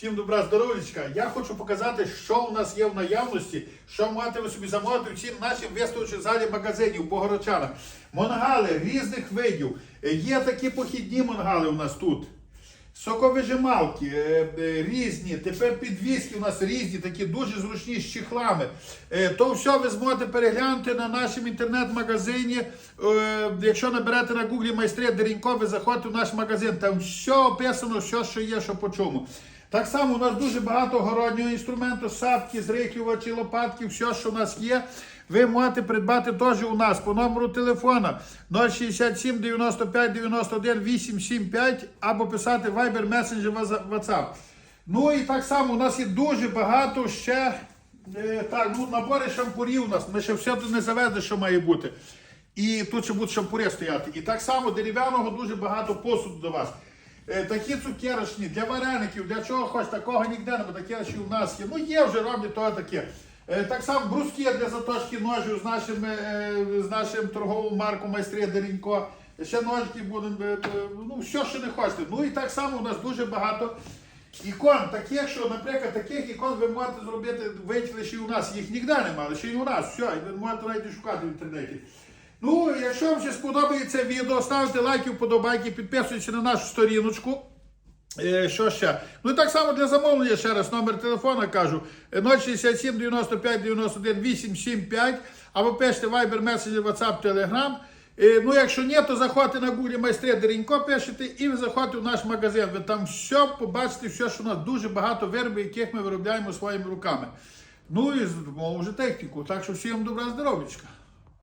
Всім добра здоров'ячка. Я хочу показати, що у нас є в наявності, що мати ви собі замовити всім нашим виставочним залі магазинів Богородчана. Мангали різних видів. Е, Є такі похідні мангали у нас тут. Соковижималки е, е, різні, тепер підвіски у нас різні, такі дуже зручні з чехлами. То все ви зможете переглянути на нашому інтернет-магазині. Якщо наберете на гуглі майстри Дерінько, ви заходите в наш магазин. Там все описано, все, що є, що по чому. Так само у нас дуже багато городнього інструменту, сапки, зрихлювачі, лопатки, все, що у нас є. Ви можете придбати теж у нас по номеру телефона 067 95 91 875 або писати Viber Messenger WhatsApp. Ну і так само у нас є дуже багато ще е, так, ну, набори шампурів у нас. Ми ще все тут не завезли, що має бути. І тут ще будуть шампури стояти. І так само дерев'яного дуже багато посуду до вас. Е, Такі цукерочні для вареників, для чого хоч, такого ніде не буде, таке ще у нас є. Ну є вже роблять то таке. Е, Так само бруски для заточки ножів з нашим, е, з нашим торговим марком майстри Деренько. Ще ножики будемо, ну що не хочете. Ну і так само у нас дуже багато ікон, таких, що, наприклад, таких ікон ви можете зробити, вийти ще у нас. Їх ніде немає, ще й у нас. Все, ви можете навіть шукати в інтернеті. Ну, якщо вам ще сподобається відео, ставте лайки, вподобайки, підписуйтесь на нашу сторіночку. Е, Що ще? Ну і так само для замовлення ще раз номер телефона кажу е, 067 95 91 875 або пишете Viber, Messenger, WhatsApp, Telegram. Е, Ну, якщо ні, то заходьте на гуглі майстри Деренько, пишете і ви заходите в наш магазин. Ви там все побачите, все, що у нас дуже багато виробів, яких ми виробляємо своїми руками. Ну і з- мову вже техніку. Так що всім добра здоров'ячка.